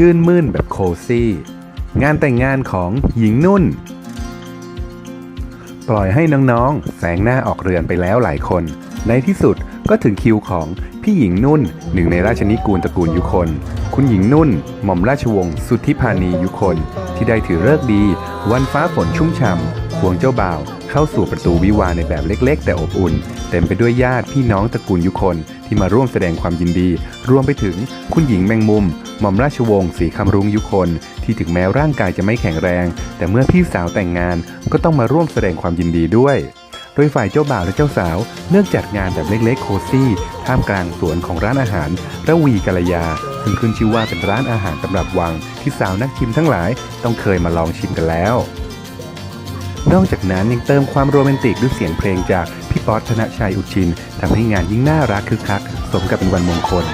ชื่นมื่นแบบโคซี่ งานแต่งงานของหญิงนุ่น ปล่อยให้น้องๆ แสงหน้าออกเรือนไปแล้วหลายคน ในที่สุดก็ถึงคิวของพี่หญิงนุ่น หนึ่งในราชนิกูลตระกูลยุคน คุณหญิงนุ่น หม่อมราชวงศ์สุทธิพานียุคน ที่ได้ถือเลิกดี วันฟ้าฝนชุ่มฉ่ำควงเจ้าบ่าว เข้าสู่ประตูวิวาในแบบเล็ก ๆ แต่อบอุ่น เต็มไปด้วยญาติพี่น้องตระกูลยุคนที่มาร่วมแสดงความยินดี รวมไปถึงคุณหญิงแมงมุม หม่อมราชวงศ์ศรีคำรุ้งยุคนที่ถึงแม้ร่างกายจะไม่แข็งแรง แต่เมื่อพี่สาวแต่งงานก็ต้องมาร่วมแสดงความยินดีด้วยโดยฝ่ายเจ้าบ่าวและเจ้าสาวเลือกจัดงานแบบเล็กๆโคซี่ท่ามกลางสวนของร้านอาหารระวีกัลยา ซึ่งขึ้นชื่อว่าเป็นร้านอาหารตำรับวังที่สาวนักชิมทั้งหลายต้องเคยมาลองชิมกันแล้ว นอกจากนั้นยังเติมความโรแมนติกด้วยเสียงเพลงจากพี่ป๊อตธนชัยอุชินทำให้งานยิ่งน่ารักคึกคัก สมกับเป็นวันมงคล